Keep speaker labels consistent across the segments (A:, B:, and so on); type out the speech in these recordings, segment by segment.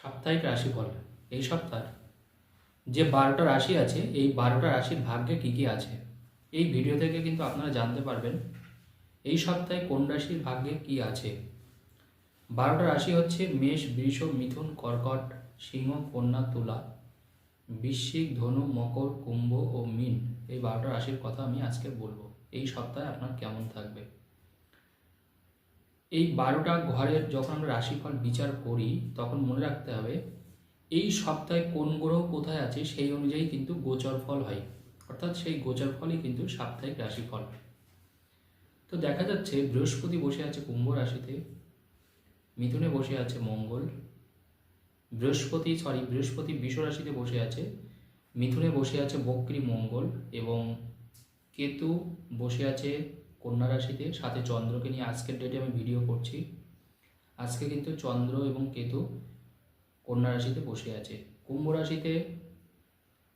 A: সাপ্তাহিক রাশি রাশিফল এই সপ্তাহ, যে বারোটা রাশি আছে, এই বারোটা রাশির ভাগ্যে কী কী আছে? এই ভিডিও থেকে কিন্তু আপনারা জানতে পারবেন এই সপ্তাহে কোন রাশির ভাগ্যে কি আছে। বারোটা রাশি হচ্ছে মেষ, বৃষ, মিথুন, কর্কট, সিংহ, কন্যা, তুলা, বৃশ্চিক, ধনু, মকর, কুম্ভ ও মিন। এই বারোটা রাশির কথা আমি আজকে বলব। এই সপ্তাহে আপনার কেমন থাকবে? এই বারোটা ঘরের যখন আমরা রাশিফল বিচার করি, তখন মনে রাখতে হবে, এই সপ্তাহে কোন গ্রহ কোথায় আছে সেই অনুযায়ী কিন্তু গোচর ফল হয়। অর্থাৎ সেই গোচর ফলই কিন্তু সাপ্তাহিক রাশিফল। তো দেখা যাচ্ছে, বৃহস্পতি বসে আছে কুম্ভ রাশিতে, মিথুনে বসে আছে মঙ্গল, বৃহস্পতি সরি বৃহস্পতি রাশিতে বসে আছে, মিথুনে বসে আছে বক্রী মঙ্গল এবং কেতু বসে আছে কন্যা রাশিতে, সাথে চন্দ্রকে নিয়ে আজকের ডেটে আমি ভিডিও করছি। আজকে কিন্তু চন্দ্র এবং কেতু কন্যা রাশিতে বসে আছে। কুম্ভ রাশিতে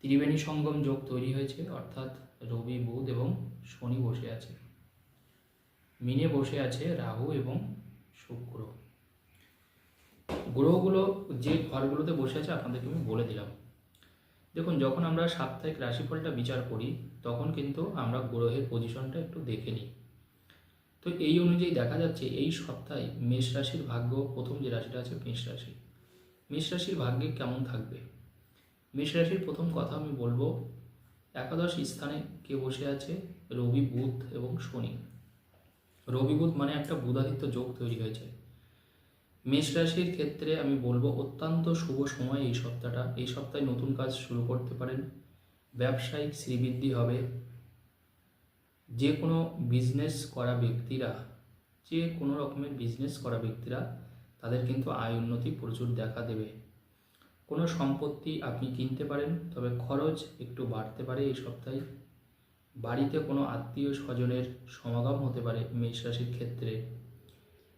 A: ত্রিবেণী সঙ্গম যোগ তৈরি হয়েছে, অর্থাৎ রবি, বুধ এবং শনি বসে আছে। মিনে বসে আছে রাহু এবং শুক্র। গ্রহগুলো যে ঘরগুলোতে বসে আছে, আপনাদেরকে আমি বলে দিলাম। দেখুন, যখন আমরা সাপ্তাহিক রাশিফলটা বিচার করি তখন কিন্তু আমরা গ্রহের পজিশনটা একটু দেখে নিই। তো এই অনুযায়ী দেখা যাচ্ছে এই সপ্তাহে মেষ রাশির ভাগ্য প্রথম যে রাশিটা আছে মেষ রাশি। মেষ রাশির ভাগ্যে কেমন থাকবে? মেষ রাশির প্রথম কথা আমি বলব, একাদশ স্থানে কে বসে আছে? রবি, বুধ এবং শনি। রবি, বুধ মানে একটা বুধাদিত্য যোগ তৈরি হয়েছে। মেষ রাশির ক্ষেত্রে আমি বলব অত্যন্ত শুভ সময় এই সপ্তাহটা। এই সপ্তাহে নতুন কাজ শুরু করতে পারেন। ব্যবসায়িক শ্রীবৃদ্ধি হবে। যে কোনো বিজনেস করা ব্যক্তিরা, যে কোনো রকমের বিজনেস করা ব্যক্তিরা তাদের কিন্তু আয় উন্নতি প্রচুর দেখা দেবে। কোনো সম্পত্তি আপনি কিনতে পারেন, তবে খরচ একটু বাড়তে পারে এই সপ্তাহে। বাড়িতে কোনো আত্মীয় স্বজনের সমাগম হতে পারে মেষ রাশির ক্ষেত্রে।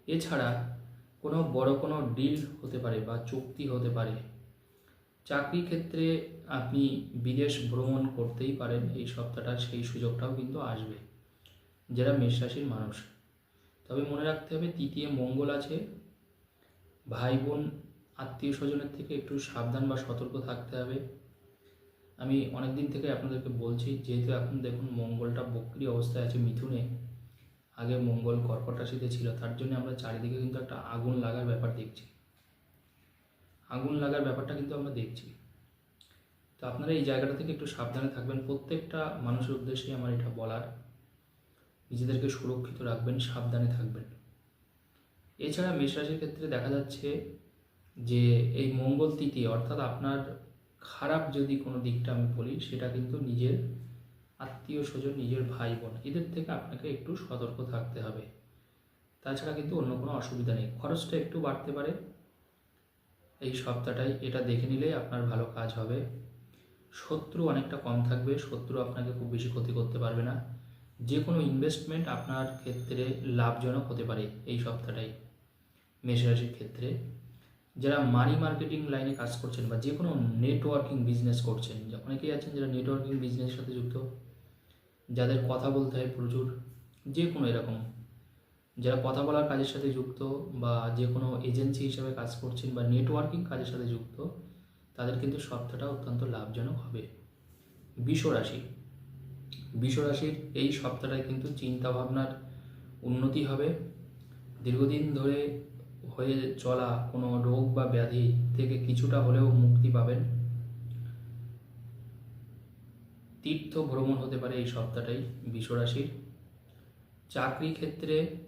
A: এছাড়া কোনো বড় কোনো ডিল হতে পারে বা চুক্তি হতে পারে। চাকরি ক্ষেত্রে আপনি বিদেশ ভ্রমণ করতেই পারেন, এই সপ্তাহটা, সেই সুযোগটাও কিন্তু আসবে। যারা মেষ রাশির মানুষ। তবে মনে রাখতে হবে, তৃতীয় মঙ্গল আছে। ভাই বোন আত্মীয় স্বজনের থেকে একটু সাবধান বা সতর্ক থাকতে হবে। আমি অনেক দিন থেকে আপনাদেরকে বলছি, যেহেতু এখন দেখুন মঙ্গলটা বক্রি অবস্থায় আছে মিথুনে, আগে মঙ্গল কর্কট রাশিতে ছিল, তার জন্য আমরা চারিদিকে কিন্তু একটা আগুন লাগার ব্যাপার দেখছি। আগুন লাগার ব্যাপারটা কিন্তু আমরা দেখছি। তো আপনারা এই জায়গাটা থেকে একটু সাবধানে থাকবেন। প্রত্যেকটা মানুষের উদ্দেশ্যে আমার এটা বলার। নিজেদেরকে সুরক্ষিত রাখবেন, সাবধানে থাকবেন। এছাড়া মেষ রাশির ক্ষেত্রে দেখা যাচ্ছে যে এই মঙ্গল তিথি, অর্থাৎ আপনার খারাপ যদি কোনো দিকটা আমি বলি, সেটা কিন্তু নিজের আত্মীয় স্বজন, নিজের ভাই বোন এদের থেকে আপনাকে একটু সতর্ক থাকতে হবে। তাছাড়া কিন্তু অন্য কোনো অসুবিধা নেই। খরচটা একটু বাড়তে পারে। এই সপ্তাহটাই। এটা দেখে নিলেই আপনার ভালো কাজ হবে। শত্রু অনেকটা কম থাকবে। শত্রু আপনাকে খুব বেশি ক্ষতি করতে পারবে না। যে কোনো ইনভেস্টমেন্ট আপনার ক্ষেত্রে লাভজনক হতে পারে এই সপ্তাহটাই, মেষরাশির ক্ষেত্রে। যারা মানি মার্কেটিং লাইনে কাজ করছেন বা যে কোনো নেটওয়ার্কিং বিজনেস করছেন অনেকেই আছেন যারা নেটওয়ার্কিং বিজনেসের সাথে যুক্ত, যাদের কথা বলতে হয় প্রচুর যে কোনো এরকম। যারা কথা বলার কাজের সাথে যুক্ত বা যে কোনো এজেন্সি হিসাবে কাজ করছেন বা নেটওয়ার্কিং কাজের সাথে যুক্ত, তাদের কিন্তু সপ্তাহটা অত্যন্ত লাভজনক হবে। বিশ্বরাশি বিশ্বরাশির এই সপ্তাহটায় কিন্তু চিন্তা ভাবনার উন্নতি হবে। দীর্ঘদিন ধরে হয়ে চলা কোনো রোগ বা ব্যাধি থেকে কিছুটা হলেও মুক্তি পাবেন। তীর্থ ভ্রমণ হতে পারে এই সপ্তাহটাই বিশ্বরাশির চাকরি ক্ষেত্রে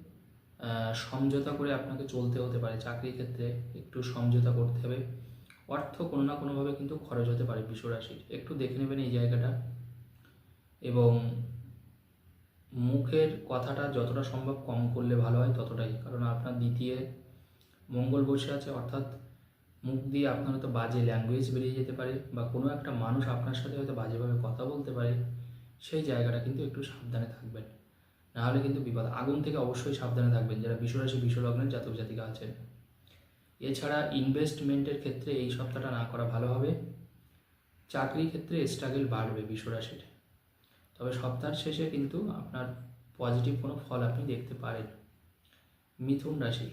A: সমঝোতা করে আপনাকে চলতে হতে পারে। চাকরির ক্ষেত্রে একটু সমঝোতা করতে হবে। অর্থ কোনো না কোনোভাবে কিন্তু খরচ হতে পারে বিশ্বরাশির। একটু দেখে নেবেন এই জায়গাটা। এবং মুখের কথাটা যতটা সম্ভব কম করলে ভালো হয় ততটাই। কারণ আপনার দ্বিতীয় মঙ্গল বসে আছে, অর্থাৎ মুখ দিয়ে আপনার হয়তো বাজে ল্যাঙ্গুয়েজ বেরিয়ে যেতে পারে বা কোনো একটা মানুষ আপনার সাথে হয়তো বাজেভাবে কথা বলতে পারে। সেই জায়গাটা কিন্তু একটু সাবধানে থাকবেন। নাহলে কিন্তু বিপদ। আগুন থেকে অবশ্যই সাবধানে থাকবেন। যারা বিশ্বরাশি বিশ্বলগ্নের জাতক জাতিকা আছেন। এছাড়া ইনভেস্টমেন্টের ক্ষেত্রে এই সপ্তাহটা না করা ভালো হবে। চাকরির ক্ষেত্রে স্ট্রাগল বাড়বে বিশ্বরাশির তবে সপ্তাহের শেষে কিন্তু আপনার পজিটিভ কোনো ফল আপনি দেখতে পারেন। মিথুন রাশি।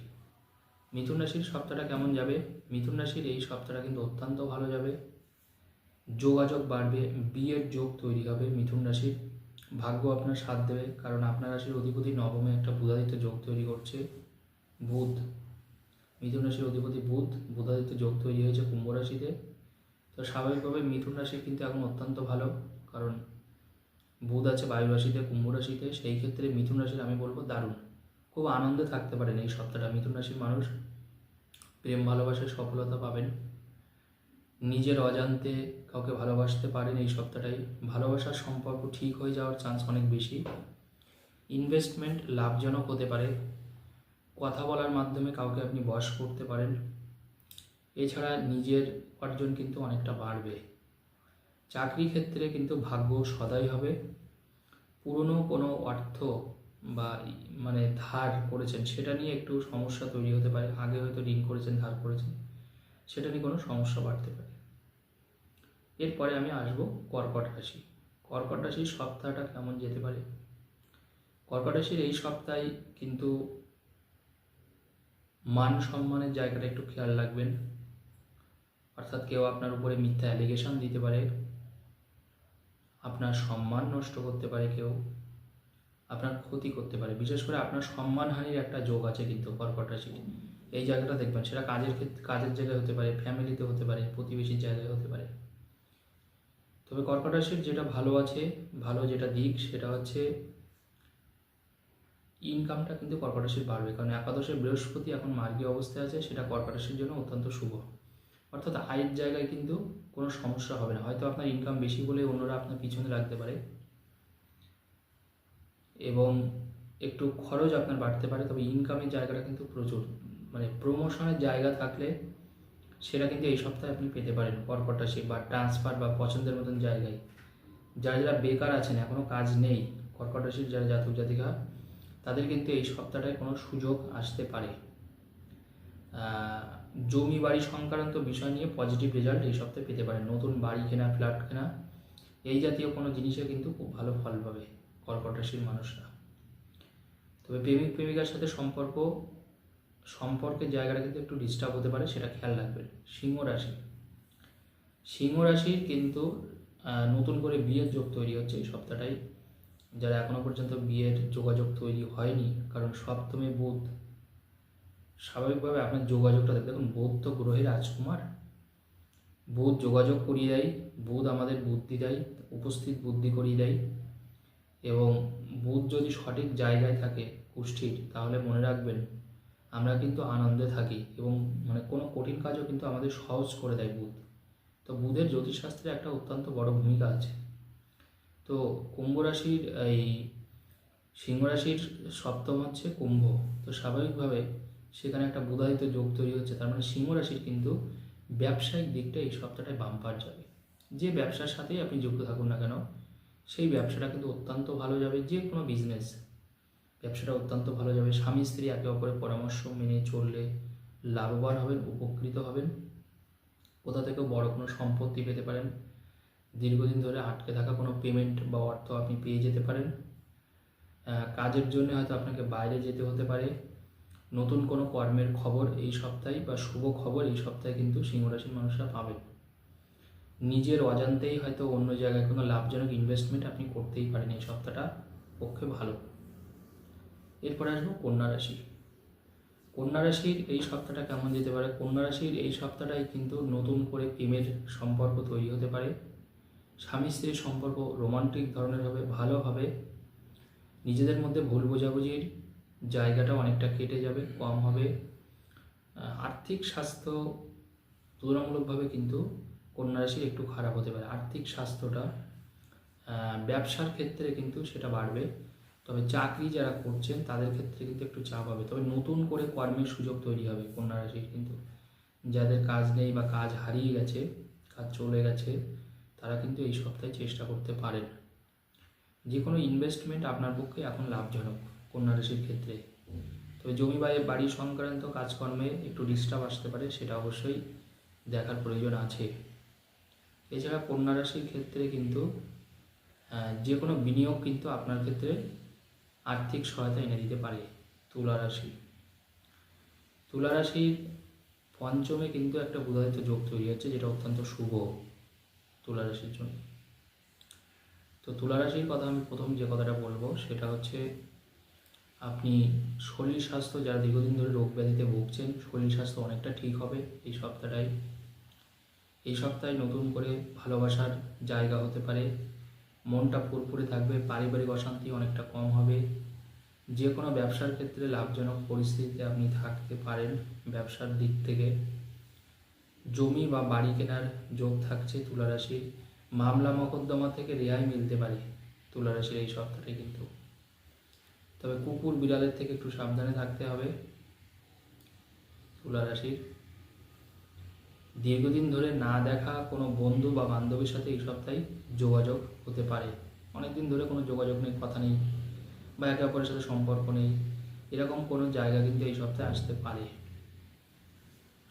A: মিথুন রাশির সপ্তাহটা কেমন যাবে? মিথুন রাশির এই সপ্তাহটা কিন্তু অত্যন্ত ভালো যাবে। যোগাযোগ বাড়বে। বিয়ের যোগ তৈরি হবে মিথুন রাশির। ভাগ্য আপনার সাথ দেবে। কারণ আপনার রাশির অধিপতি নবমে একটা বুধাদিত্য যোগ তৈরি করছে। বুধ, মিথুন রাশির অধিপতি বুধ, বুধাদিত্য যোগ তৈরি হয়েছে কুম্ভ রাশিতে। তো স্বাভাবিকভাবে মিথুন রাশি কিন্তু এখন অত্যন্ত ভালো। কারণ বুধ আছে বায়ু রাশিতে, কুম্ভ রাশিতে। সেই ক্ষেত্রে মিথুন রাশির আমি বলব দারুণ। খুব আনন্দে থাকতে পারেন এই সপ্তাহটা। মিথুন রাশির মানুষ প্রেম ভালোবাসায় সফলতা পাবেন। নিজের অজান্তে কাউকে ভালোবাসতে পারেন, এই সপ্তাহটাই ভালোবাসার সম্পর্ক ঠিক হয়ে যাওয়ার চান্স অনেক বেশি। ইনভেস্টমেন্ট লাভজনক হতে পারে। কথা বলার মাধ্যমে কাউকে আপনি বশ করতে পারেন। এছাড়া নিজের উপার্জন কিন্তু অনেকটা বাড়বে। চাকরি ক্ষেত্রে কিন্তু ভাগ্য সদাই হবে। পুরনো কোনো অর্থ বা মানে ধার করেছেন, সেটা নিয়ে একটু সমস্যা তৈরি হতে পারে। আগে হয়তো ঋণ করেছেন, ধার করেছেন, সেটা নিয়ে কোনো সমস্যা বাড়তে পারে। এরপরে আমি আসব কর্কট রাশি। কর্কট রাশির সপ্তাহটা কেমন যেতে পারে? কর্কট রাশির এই সপ্তাহে কিন্তু মান সম্মানের জায়গাটা একটু খেয়াল রাখবেন। অর্থাৎ কেউ আপনার উপরে মিথ্যা অ্যালিগেশন দিতে পারে। আপনার সম্মান নষ্ট করতে পারে কেউ। আপনার ক্ষতি করতে পারে। বিশেষ করে আপনার সম্মানহানির একটা যোগ আছে কিন্তু কর্কট রাশির এই জায়গাটা দেখবেন। সেটা কাজের ক্ষেত্রে কাজের জায়গায় হতে পারে ফ্যামিলিতে হতে পারে, প্রতিবেশীর জায়গায় হতে পারে। তবে কর্কট রাশির যেটা ভালো আছে, ভালো যেটা দিক সেটা হচ্ছে ইনকামটা কিন্তু কর্কট রাশির বাড়বে। কারণ একাদশে বৃহস্পতি এখন মার্গী অবস্থায় আছে, সেটা কর্কট রাশির জন্য অত্যন্ত শুভ। অর্থাৎ আয়ের জায়গায় কিন্তু কোনো সমস্যা হবে না। হয়তো আপনার ইনকাম বেশি বলে অন্যরা আপনার পিছনে রাখতে পারে এবং একটু খরচ আপনার বাড়তে পারে, তবে ইনকামের জায়গাটা কিন্তু প্রচুর। মানে প্রমোশনের জায়গা থাকলে সেটা কিন্তু এই সপ্তাহে আপনি পেতে পারেন। কর্কট রাশি বা ট্রান্সফার বা পছন্দের মতন জায়গায়। যারা যারা বেকার আছেন এখনও কাজ নেই কর্কট রাশির যারা জাতক জাতিকা, তাদের কিন্তু এই সপ্তাহটায় কোনো সুযোগ আসতে পারে। জমি বাড়ি সংক্রান্ত বিষয় নিয়ে পজিটিভ রেজাল্ট এই সপ্তাহে পেতে পারেন। নতুন বাড়ি কেনা ফ্ল্যাট কেনা, এই জাতীয় কোনো জিনিসে কিন্তু খুব ভালো ফল পাবে কর্কট মানুষরা। তবে প্রেমিক, প্রেমিকার সাথে সম্পর্ক সম্পর্কের জায়গাটা কিন্তু একটু ডিস্টার্ব হতে পারে, সেটা খেয়াল রাখবেন সিংহ রাশি। সিংহ রাশির কিন্তু নতুন করে বিয়ের যোগ তৈরি হচ্ছে এই সপ্তাহটাই যারা এখনও পর্যন্ত বিয়ের যোগাযোগ তৈরি হয়নি, কারণ সপ্তমে বুধ, স্বাভাবিকভাবে আপনার যোগাযোগটা দেখুন, বুধ তো রাজকুমার। বুধ যোগাযোগ করিয়ে দেয়, বুধ আমাদের বুদ্ধি দেয়, উপস্থিত বুদ্ধি করিয়ে দেয়। এবং বুধ যদি সঠিক জায়গায় থাকে কুষ্ঠির তাহলে মনে রাখবেন আমরা কিন্তু আনন্দে থাকি এবং মানে কোনো কঠিন কাজও কিন্তু আমাদের সহজ করে দেয় বুধ। তো বুধের জ্যোতিষশাস্ত্রে একটা অত্যন্ত বড় ভূমিকা আছে। তো কুম্ভ রাশির এই সিংহ রাশির সপ্তম হচ্ছে কুম্ভ। তো স্বাভাবিকভাবে সেখানে একটা বুধায়িত যোগ তৈরি হচ্ছে, তার মানে সিংহ রাশির কিন্তু ব্যবসায়িক দিকটা এই সপ্তাহটায় বাম্পার যাবে। যে ব্যবসার সাথেই আপনি যুক্ত থাকুন না কেন, সেই ব্যবসাটা কিন্তু অত্যন্ত ভালো যাবে, যে কোনো বিজনেস ব্যবসাটা অত্যন্ত ভালো যাবে। স্বামী, স্ত্রী একে অপরের পরামর্শ মেনে চললে লাভবান হবেন, উপকৃত হবেন। কোথা থেকেও বড় কোনো সম্পত্তি পেতে পারেন। দীর্ঘদিন ধরে আটকে থাকা কোনো পেমেন্ট বা অর্থ আপনি পেয়ে যেতে পারেন। কাজের জন্য হয়তো আপনাকে বাইরে যেতে হতে পারে। নতুন কোনো কর্মের খবর এই সপ্তাহে বা শুভ খবর এই সপ্তাহে কিন্তু সিংহ রাশির মানুষরা পাবেন। নিজের অজান্তেই হয়তো অন্য জায়গায় কোনো লাভজনক ইনভেস্টমেন্ট আপনি করতেই পারেন এই সপ্তাহটা পক্ষে ভালো। এরপরে আসব কন্যা রাশি। কন্যা রাশির এই সপ্তাহটা কেমন যেতে পারে? কন্যা রাশির এই সপ্তাহটায় কিন্তু নতুন করে প্রেমের সম্পর্ক তৈরি হতে পারে। স্বামী স্ত্রীর সম্পর্ক রোমান্টিক ধরনের হবে, ভালো হবে। নিজেদের মধ্যে ভুল বোঝাবুঝির জায়গাটা অনেকটা কেটে যাবে, কম হবে। আর্থিক স্বাস্থ্য তুলনামূলকভাবে কিন্তু কন্যা রাশির একটু খারাপ হতে পারে। আর্থিক স্বাস্থ্যটা ব্যবসার ক্ষেত্রে কিন্তু সেটা বাড়বে। তবে চাকরি যারা করছেন, তাদের ক্ষেত্রে কিন্তু একটু চাপ হবে। তবে নতুন করে কর্মের সুযোগ তৈরি হবে কন্যা রাশির কিন্তু। যাদের কাজ নেই বা কাজ হারিয়ে গেছে, কাজ চলে গেছে, তারা কিন্তু এই সপ্তাহে চেষ্টা করতে পারেন। যে কোনো ইনভেস্টমেন্ট আপনার পক্ষে এখন লাভজনক কন্যা রাশির ক্ষেত্রে। তবে জমি বা বাড়ি সংক্রান্ত কাজকর্মে একটু ডিস্টার্ব আসতে পারে, সেটা অবশ্যই দেখার প্রয়োজন আছে। এছাড়া কন্যা রাশির ক্ষেত্রে কিন্তু যে কোনো বিনিয়োগ কিন্তু আপনার ক্ষেত্রে আর্থিক সহায়তা এনে দিতে পারে তুলা রাশি। তুলা রাশির পঞ্চমে কিন্তু একটা বুধাদিত্য যোগ তৈরি হচ্ছে, যেটা অত্যন্ত শুভ তুলা রাশির জন্য। তো তুলা রাশির কথা আমি প্রথম যে কথাটা বলব, সেটা হচ্ছে আপনি শরীর স্বাস্থ্য, যারা দীর্ঘদিন ধরে রোগ ব্যাধিতে ভুগছেন, শরীর স্বাস্থ্য অনেকটা ঠিক হবে এই সপ্তাহটাই এই সপ্তাহে নতুন করে ভালোবাসার জায়গা হতে পারে মনটা ফুরফুরে থাকবে, পারিবারিক অশান্তি অনেকটা কম হবে। যে কোনো ব্যবসার ক্ষেত্রে লাভজনক পরিস্থিতিতে আপনি থাকতে পারেন ব্যবসার দিক থেকে। জমি বা বাড়ি কেনার যোগ থাকছে তুলা রাশির মামলা মকদ্দমা থেকে রেহাই মিলতে পারে তুলা রাশির এই সপ্তাহে কিন্তু। তবে কুকুর বিড়ালের থেকে একটু সাবধানে থাকতে হবে। তুলা রাশির দীর্ঘদিন ধরে না দেখা কোনো বন্ধু বা বান্ধবীর সাথে এই সপ্তাহে যোগাযোগ হতে পারে। অনেকদিন ধরে কোনো যোগাযোগ নেই, কথা নেই বা একে অপরের সাথে সম্পর্ক নেই। এরকম কোনো জায়গা কিন্তু এই সপ্তাহে আসতে পারে।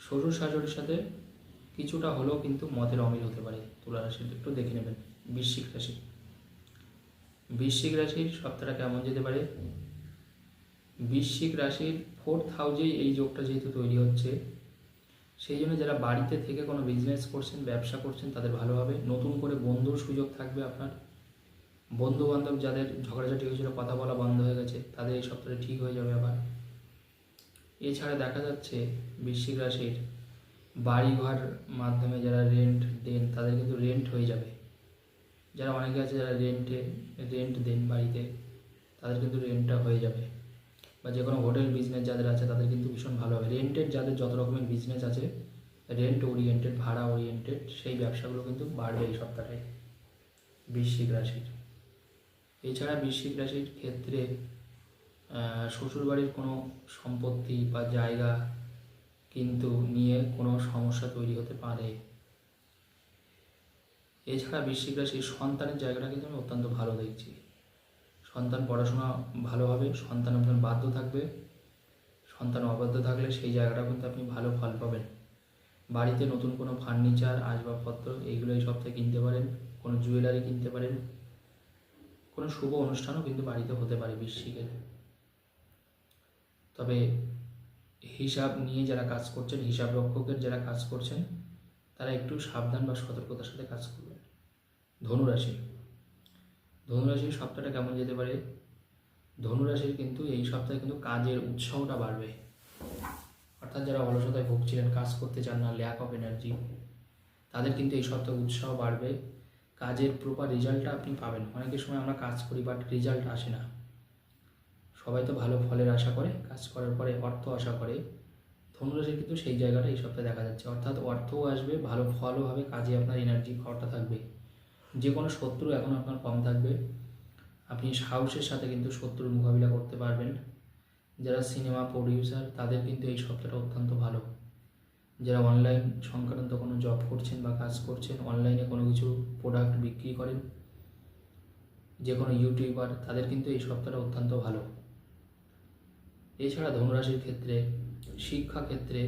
A: শ্বশুর শাশুড়ির সাথে কিছুটা হলেও কিন্তু মতের অমিল হতে পারে। তুলা রাশির একটু দেখে নেবেন, বৃশ্চিক রাশি। বৃশ্চিক রাশির সপ্তাহটা কেমন যেতে পারে? বৃশ্চিক রাশির ফোর্থ হাউজেই এই যোগটা যেহেতু তৈরি হচ্ছে সেই জন্য যারা বাড়িতে থেকে কোনো বিজনেস করছেন, ব্যবসা করছেন, তাদের ভালো হবে। নতুন করে বন্ধুর সুযোগ থাকবে আপনার। বন্ধু বান্ধব যাদের ঝগড়াঝাটি হয়েছিল, কথা বলা বন্ধ হয়ে গেছে, তাদের এই সপ্তাহে ঠিক হয়ে যাবে আবার। এছাড়া দেখা যাচ্ছে বৃশ্চিক রাশির বাড়িঘর মাধ্যমে যারা রেন্ট দেন, তাদের কিন্তু রেন্ট হয়ে যাবে। যারা অনেকে আছে যারা রেন্টে রেন্ট দেন বাড়িতে, তাদের কিন্তু রেন্টটা হয়ে যাবে। বা যে কোনো হোটেল বিজনেস যাদের আছে তাদের কিন্তু ভীষণ ভালো হবে। রেন্টেড যাদের যত রকমের বিজনেস আছে রেন্ট ওরিয়েন্টেড ভাড়া ওরিয়েন্টেড সেই ব্যবসাগুলো কিন্তু বাড়বে এই সপ্তাহে বৃশ্চিক রাশির। এছাড়া বৃশ্চিক রাশির ক্ষেত্রে শ্বশুরবাড়ির কোনো সম্পত্তি বা জায়গা কিন্তু নিয়ে কোনো সমস্যা তৈরি হতে পারে। এছাড়া বৃশ্চিক রাশির সন্তানের জায়গাটা কিন্তু আমি অত্যন্ত ভালো দেখছি। সন্তান পড়াশোনা ভালো হবে, সন্তান আপনার বাধ্য থাকবে, সন্তান অবাধ্য থাকলে সেই জায়গাটা কিন্তু আপনি ভালো ফল পাবেন। বাড়িতে নতুন কোনো ফার্নিচার, আসবাবপত্র এইগুলো এই সপ্তাহে কিনতে পারেন, কোনো জুয়েলারি কিনতে পারেন, কোনো শুভ অনুষ্ঠানও কিন্তু বাড়িতে হতে পারে বৃশ্চিকের। তবে হিসাব নিয়ে যারা কাজ করছেন, হিসাব রক্ষকের যারা কাজ করছেন, তারা একটু সাবধান বা সতর্কতার সাথে কাজ করবেন। ধনুরাশি। ধনুরাশির সপ্তাহটা কেমন যেতে পারে? ধনুরাশির কিন্তু এই সপ্তাহে কিন্তু কাজের উৎসাহটা বাড়বে। অর্থাৎ যারা অলসতায় ভুগছিলেন, কাজ করতে চান না ল্যাক অফ এনার্জি তাদের কিন্তু এই সপ্তাহে উৎসাহ বাড়বে। কাজের প্রপার রেজাল্টটা আপনি পাবেন। অনেকের সময় আমরা কাজ করি বাট রেজাল্ট আসে না। সবাই তো ভালো ফলের আশা করে, কাজ করার পরে অর্থ আশা করে। ধনুরাশির কিন্তু সেই জায়গাটা এই সপ্তাহে দেখা যাচ্ছে। অর্থাৎ অর্থও আসবে, ভালো ফলও হবে, কাজে আপনার এনার্জি পাওয়ারটা থাকবে। যে কোনো শত্রু এখন আপনার কম থাকবে। আপনি সাহসের সাথে কিন্তু শত্রুর মোকাবিলা করতে পারবেন। যারা সিনেমা প্রডিউসার তাদের কিন্তু এই সপ্তাহটা অত্যন্ত ভালো। যারা অনলাইন সংক্রান্ত কোনো জব করছেন বা কাজ করছেন অনলাইনে কোনো কিছু প্রোডাক্ট বিক্রি করেন, যে কোনো ইউটিউবার তাদের কিন্তু এই সপ্তাহটা অত্যন্ত ভালো। এছাড়া ধনুরাশির ক্ষেত্রে শিক্ষা ক্ষেত্রে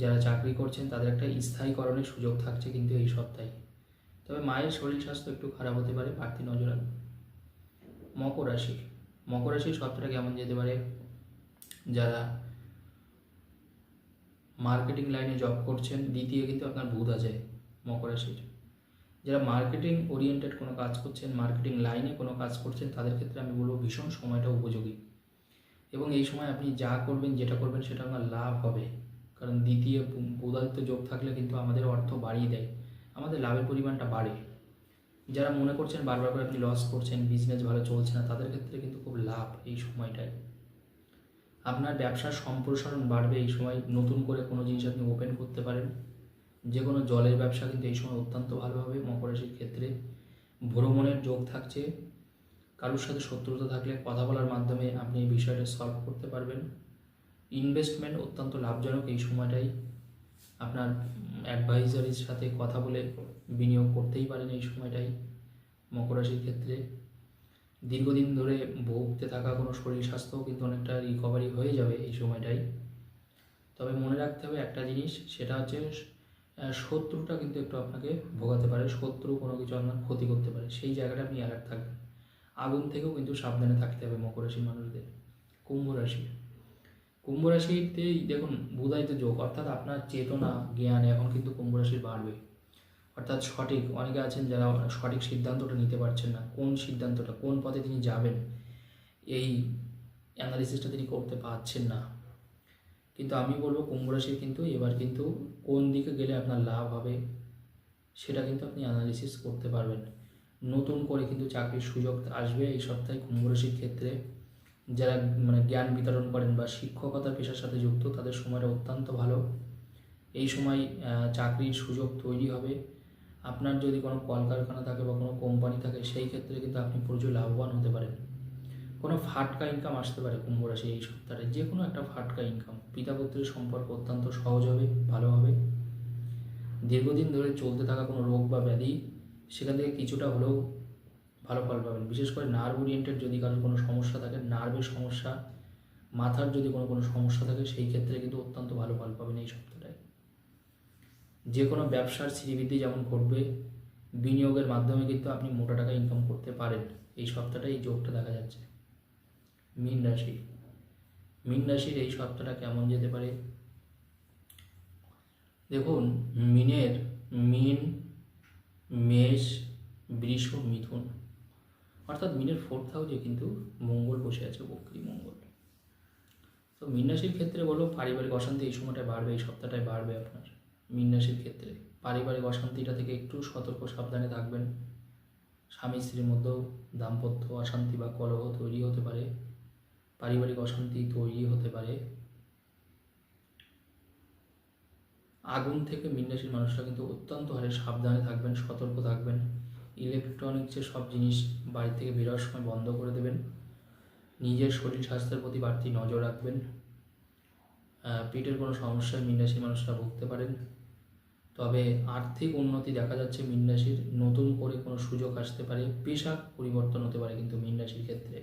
A: যারা চাকরি করছেন, তাদের একটা স্থায়ীকরণের সুযোগ থাকছে কিন্তু এই সপ্তাহে। তবে মায়ের শরীর স্বাস্থ্য একটু খারাপ হতে পারে, বাড়তি নজর রাখবে। মকর রাশি, মকর রাশির সপ্তাহটা কেমন যেতে পারে? যারা মার্কেটিং লাইনে জব করছেন, দ্বিতীয় কিন্তু আপনার বুধ আছে মকর রাশির। যারা মার্কেটিং ওরিয়েন্টেড কোনো কাজ করছেন মার্কেটিং লাইনে কোনো কাজ করছেন, তাদের ক্ষেত্রে আমি বলব ভীষণ সময়টা উপযোগী। এবং এই সময় আপনি যা করবেন, যেটা করবেন, সেটা আপনার লাভ হবে। কারণ দ্বিতীয় বুধাদিত্য যোগ থাকলে কিন্তু আমাদের অর্থ বাড়িয়ে দেয়। আমাদের লাভের পরিমাণটা বাড়ে। যারা মনে করছেন বারবার করে আপনি লস করছেন বিজনেস ভালো চলছে না, তাদের ক্ষেত্রে কিন্তু খুব লাভ এই সময়টায়। আপনার ব্যবসার সম্প্রসারণ বাড়বে এই সময় নতুন করে কোনো জিনিস আপনি ওপেন করতে পারেন। যে কোনো জলের ব্যবসা কিন্তু এই সময় অত্যন্ত ভালো হবে মকর রাশির ক্ষেত্রে। ভ্রমণের যোগ থাকছে। কারোর সাথে শত্রুতা থাকলে কথা বলার মাধ্যমে আপনি এই বিষয়টা সলভ করতে পারবেন। ইনভেস্টমেন্ট অত্যন্ত লাভজনক এই সময়টাই আপনার অ্যাডভাইজারের সাথে কথা বলে বিনিয়োগ করতেই পারেন এই সময়টাই মকর রাশির ক্ষেত্রে। দীর্ঘদিন ধরে ভুগতে থাকা কোনো শরীর স্বাস্থ্যও কিন্তু অনেকটা রিকভারি হয়ে যাবে এই সময়টাই। তবে মনে রাখতে হবে একটা জিনিস, সেটা হচ্ছে শত্রুটা কিন্তু একটু আপনাকে ভোগাতে পারে, শত্রু কোনো কিছু আপনার ক্ষতি করতে পারে, সেই জায়গাটা আপনি অ্যালার্ট থাকবেন। আগুন থেকেও কিন্তু সাবধানে থাকতে হবে মকর রাশির মানুষদের। কুম্ভ রাশি কুম্ভ রাশিতেই দেখুন বুধায়িত যোগ, অর্থাৎ আপনার চেতনা, জ্ঞান এখন কিন্তু কুম্ভ রাশির বাড়বে। অর্থাৎ সঠিক, অনেকে আছেন যারা সঠিক সিদ্ধান্তটা নিতে পারছেন না, কোন সিদ্ধান্তটা, কোন পথে তিনি যাবেন, এই অ্যানালিসিসটা তিনি করতে পারছেন না। কিন্তু আমি বলব কুম্ভ রাশির কিন্তু এবার কিন্তু কোন দিকে গেলে আপনার লাভ হবে, সেটা কিন্তু আপনি অ্যানালিসিস করতে পারবেন। নতুন করে কিন্তু চাকরির সুযোগ আসবে এই সপ্তাহে কুম্ভ রাশির ক্ষেত্রে। যারা মানে জ্ঞান বিতরণ করেন বা শিক্ষকতার পেশার সাথে যুক্ত, তাদের সময়টা অত্যন্ত ভালো। এই সময় চাকরির সুযোগ তৈরি হবে। আপনার যদি কোনো কলকারখানা থাকে বা কোনো কোম্পানি থাকে, সেই ক্ষেত্রে কিন্তু আপনি প্রচুর লাভবান হতে পারেন। কোনো ফাটকা ইনকাম আসতে পারে কুম্ভ রাশি এই সপ্তাহে। যে কোনো একটা ফাটকা ইনকাম পিতা পুত্রের সম্পর্ক অত্যন্ত সহজ হবে, ভালো হবে। দীর্ঘদিন ধরে চলতে থাকা কোনো রোগ বা ব্যাধি, সেখান থেকে কিছুটা হলেও ভালো ফল পাবেন। বিশেষ করে নার্ভ ওরিয়েন্টেড যদি কারোর কোনো সমস্যা থাকে নার্ভের সমস্যা, মাথার যদি কোনো কোনো সমস্যা থাকে, সেই ক্ষেত্রে কিন্তু অত্যন্ত ভালো ফল পাবেন এই সপ্তাহটায়। যে কোনো ব্যবসার শ্রীবৃদ্ধি যেমন ঘটবে, বিনিয়োগের মাধ্যমে কিন্তু আপনি মোটা টাকা ইনকাম করতে পারেন। এই সপ্তাহটায় এই যোগটা দেখা যাচ্ছে। মীন রাশি। মীন রাশির এই সপ্তাহটা কেমন যেতে পারে? দেখুন, মিনের মিন, মেষ, বৃষ, মিথুন। অর্থাৎ মিনের ফোর্থ হাউসে কিন্তু মঙ্গল বসে আছে, বক্রী মঙ্গল। তো মীন রাশির ক্ষেত্রে বলো, পারিবারিক অশান্তি এই সময়টায় বাড়বে, এই সপ্তাহটায় বাড়বে আপনার। মীন রাশির ক্ষেত্রে পারিবারিক অশান্তিটা থেকে একটু সতর্ক, সাবধানে থাকবেন। স্বামী, স্ত্রীর মধ্যেও দাম্পত্য অশান্তি বা কলহ তৈরি হতে পারে। পারিবারিক অশান্তি তৈরি হতে পারে। আগুন থেকে মিনরাশির মানুষরা কিন্তু অত্যন্ত হারে সাবধানে থাকবেন, সতর্ক থাকবেন। ইলেকট্রনিক্সের সব জিনিস বাড়ি থেকে বেরোয়ার সময় বন্ধ করে দেবেন। নিজের শরীর স্বাস্থ্যের প্রতি বাড়তি নজর রাখবেন। পেটের কোনো সমস্যায় মিনরাশির মানুষরা ভুগতে পারেন। তবে আর্থিক উন্নতি দেখা যাচ্ছে মিনরাশির নতুন করে কোনো সুযোগ আসতে পারে। পেশা পরিবর্তন হতে পারে কিন্তু মিনরাশির ক্ষেত্রে।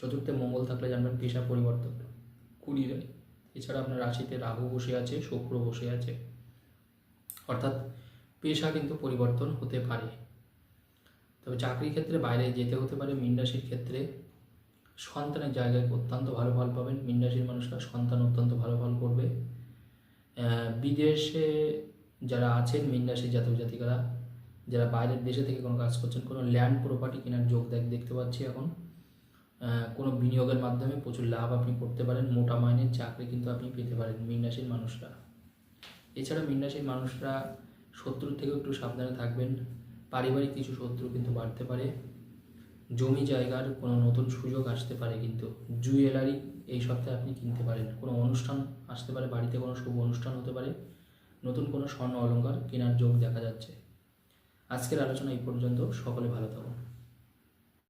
A: চতুর্থে মঙ্গল থাকলে জানবেন পেশা পরিবর্তন। কুড়ি এছাড়া আপনার রাশিতে রাহু বসে আছে, শুক্র বসে আছে। অর্থাৎ পেশা কিন্তু পরিবর্তন হতে পারে। তবে চাকরির ক্ষেত্রে বাইরে যেতে হতে পারে। মীন রাশির ক্ষেত্রে সন্তানের জায়গায় অত্যন্ত ভালো ফল পাবেন। মীন রাশির মানুষরা সন্তান অত্যন্ত ভালো ফল করবে। বিদেশে যারা আছেন মীন রাশির জাতক জাতিকারা, যারা বাইরের দেশে থেকে কোনো কাজ করছেন, কোনো ল্যান্ড প্রপার্টি কেনার যোগ দেখ, দেখতে পাচ্ছি এখন। কোনো বিনিয়োগের মাধ্যমে প্রচুর লাভ আপনি করতে পারেন। মোটা মাইনের চাকরি কিন্তু আপনি পেতে পারেন মীন রাশির মানুষরা। এছাড়া মীন রাশির মানুষরা শত্রুর থেকেও একটু সাবধানে থাকবেন। পারিবারিক কিছু শত্রু কিন্তু বাড়তে পারে। জমি জায়গার কোনো নতুন সুযোগ আসতে পারে কিন্তু জুয়েলারি এই সপ্তাহে আপনি কিনতে পারেন। কোনো অনুষ্ঠান আসতে পারে, বাড়িতে কোনো শুভ অনুষ্ঠান হতে পারে। নতুন কোনো স্বর্ণ অলঙ্কার কেনার যোগ দেখা যাচ্ছে। আজকের আলোচনা এই পর্যন্ত। সকলে ভালো থাকুন।